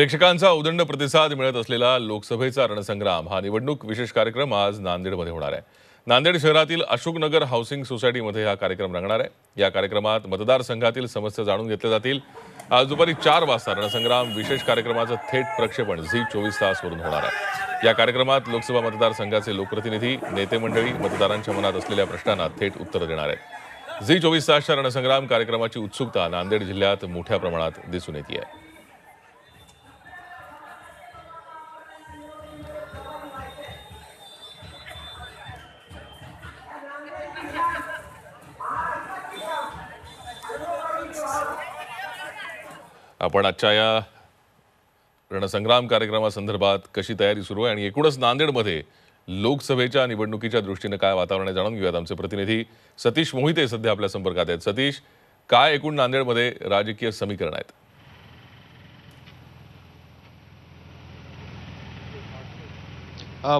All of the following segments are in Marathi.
प्रेक्षकांचा उदंड प्रतिसाद मिळत असलेला लोकसभेचा रणसंग्राम हा निवडणूक विशेष कार्यक्रम आज नांदेडमध्ये होणार आहे. नांदेड शहरातील अशोकनगर हाऊसिंग सोसायटीमध्ये हा कार्यक्रम रंगणार आहे. या कार्यक्रमात मतदारसंघातील समस्या जाणून घेतल्या जातील. आज दुपारी चार वाजता रणसंग्राम विशेष कार्यक्रमाचं थेट प्रक्षेपण झी चोवीस तासवरून होणार आहे. या कार्यक्रमात लोकसभा मतदारसंघाचे लोकप्रतिनिधी नेते मंडळी मतदारांच्या मनात असलेल्या प्रश्नांना थेट उत्तरं देणार आहेत झी चोवीस तासच्या रणसंग्राम कार्यक्रमाची उत्सुकता नांदेड जिल्ह्यात मोठ्या प्रमाणात दिसून येते आहे. आपण आजच्या या रणसंग्राम कार्यक्रमासंदर्भात कशी तयारी सुरू आहे आणि एकूणच नांदेडमध्ये लोकसभेच्या निवडणुकीच्या दृष्टीनं काय वातावरण आहे जाणून घेऊयात आमचे प्रतिनिधी सतीश मोहिते सध्या आपल्या संपर्कात आहेत. सतीश काय एकूण नांदेडमध्ये राजकीय समीकरण आहेत?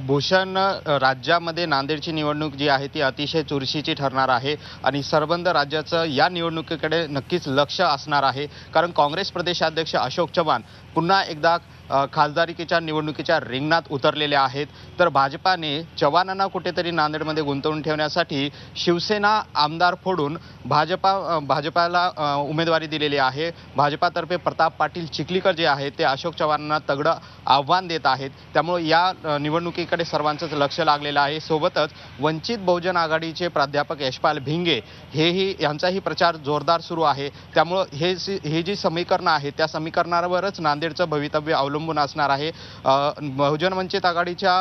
भूषण राज्यामध्ये नांदेडची निवडणूक जी आहे ती अतिशय चुरशीची ठरणार आहे आणि सरबंध राज्याचं या निवडणुकीकडे नक्कीच लक्ष असणार आहे. कारण काँग्रेस प्रदेशाध्यक्ष अशोक चव्हाण पुन्हा एकदा खासदारकीच्या निवडणुकीच्या रिंगणात उतरलेले आहेत. तर भाजपाने चव्हाणांना कुठेतरी नांदेडमध्ये गुंतवून ठेवण्यासाठी शिवसेना आमदार फोडून भाजपा भाजपाला उमेदवारी दिलेली आहे. भाजपातर्फे प्रताप पाटील चिखलीकर जे आहेत ते अशोक चव्हाणांना तगडं आव्हान देत आहेत. त्यामुळे या निवडणुकीकडे सर्वांचंच लक्ष लागलेलं आहे. सोबतच वंचित बहुजन आघाडीचे प्राध्यापक यशपाल भिंगे हेही यांचाही प्रचार जोरदार सुरू आहे. त्यामुळं हे जी- जी समीकरणं आहेत त्या समीकरणावरच नांदेडचं भवितव्य अवलंबून असणार आहे. बहुजन वंचित आघाडीच्या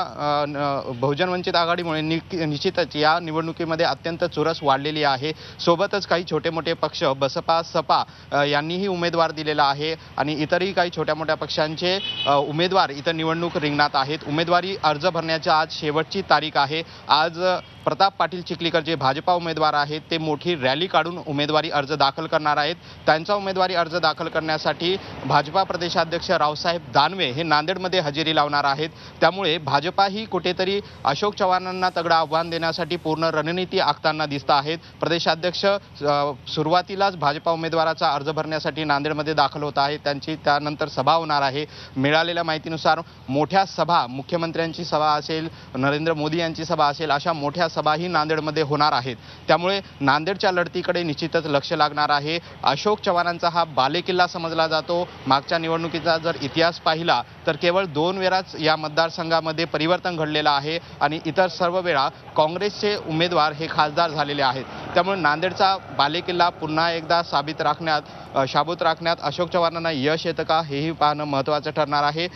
बहुजन वंचित आघाडीमुळे निश्चितच या निवडणुकीमध्ये अत्यंत चुरस वाढलेली आहे. सोबतच काही छोटे मोठे पक्ष बसपा सपा यांनीही उमेदवार दिलेला आहे आणि इतरही काही छोट्या मोठ्या पक्षांचे उमेदवार इथं निवडणूक रिंगणात आहेत. उमेदवारी अर्ज भरण्याची आज शेवटची तारीख आहे. आज प्रताप पाटील चिखलीकर जे भाजपा उमेदवार आहेत ते मोठी रॅली काढून उमेदवारी अर्ज दाखल करणार आहेत. त्यांचा उमेदवारी अर्ज दाखल करण्यासाठी भाजपा प्रदेशाध्यक्ष रावसाहेब दानवे हे नांदेडमध्ये हजेरी लावणार आहेत. त्यामुळे भाजपाही कुठेतरी अशोक चव्हाणांना तगडं आव्हान देण्यासाठी पूर्ण रणनीती आखताना दिसत आहेत. प्रदेशाध्यक्ष सुरुवातीलाच भाजपा उमेदवाराचा अर्ज भरण्यासाठी नांदेडमध्ये दाखल होत आहे त्यांची त्यानंतर सभा होणार आहे. मिळालेल्या माहितीनुसार मोठ्या सभा मुख्यमंत्र्यांची सभा असेल नरेंद्र मोदी यांची सभा असेल अशा मोठ्या सभाही नांदेडमध्ये होणार आहेत. त्यामुळे नांदेडच्या लढतीकडे निश्चितच लक्ष लागणार आहे. अशोक चव्हाणांचा हा बालेकिल्ला समजला जातो. मागच्या निवडणुकीचा जर इतिहास पाहिजे पाहिला तर केवळ दोन वेळाच या मतदारसंघामध्ये परिवर्तन घडलेलं आहे आणि इतर सर्व वेळा काँग्रेसचे उमेदवार हे खासदार झालेले आहेत. त्यामुळे नांदेडचा बालेकिल्ला पुन्हा एकदा साबित राखण्यात शाबूत राखण्यात अशोक चव्हाणांना यश येतं का हेही पाहणं महत्त्वाचं ठरणार आहे.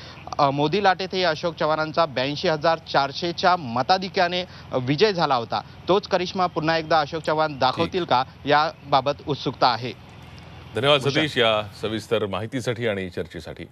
मोदी लाटेतही अशोक चव्हाणांचा ब्याऐंशी हजार चारशेच्या मताधिक्याने विजय झाला होता. तोच करिश्मा पुन्हा एकदा अशोक चव्हाण दाखवतील का याबाबत उत्सुकता आहे. धन्यवाद सतीश या सविस्तर माहितीसाठी आणि चर्चेसाठी.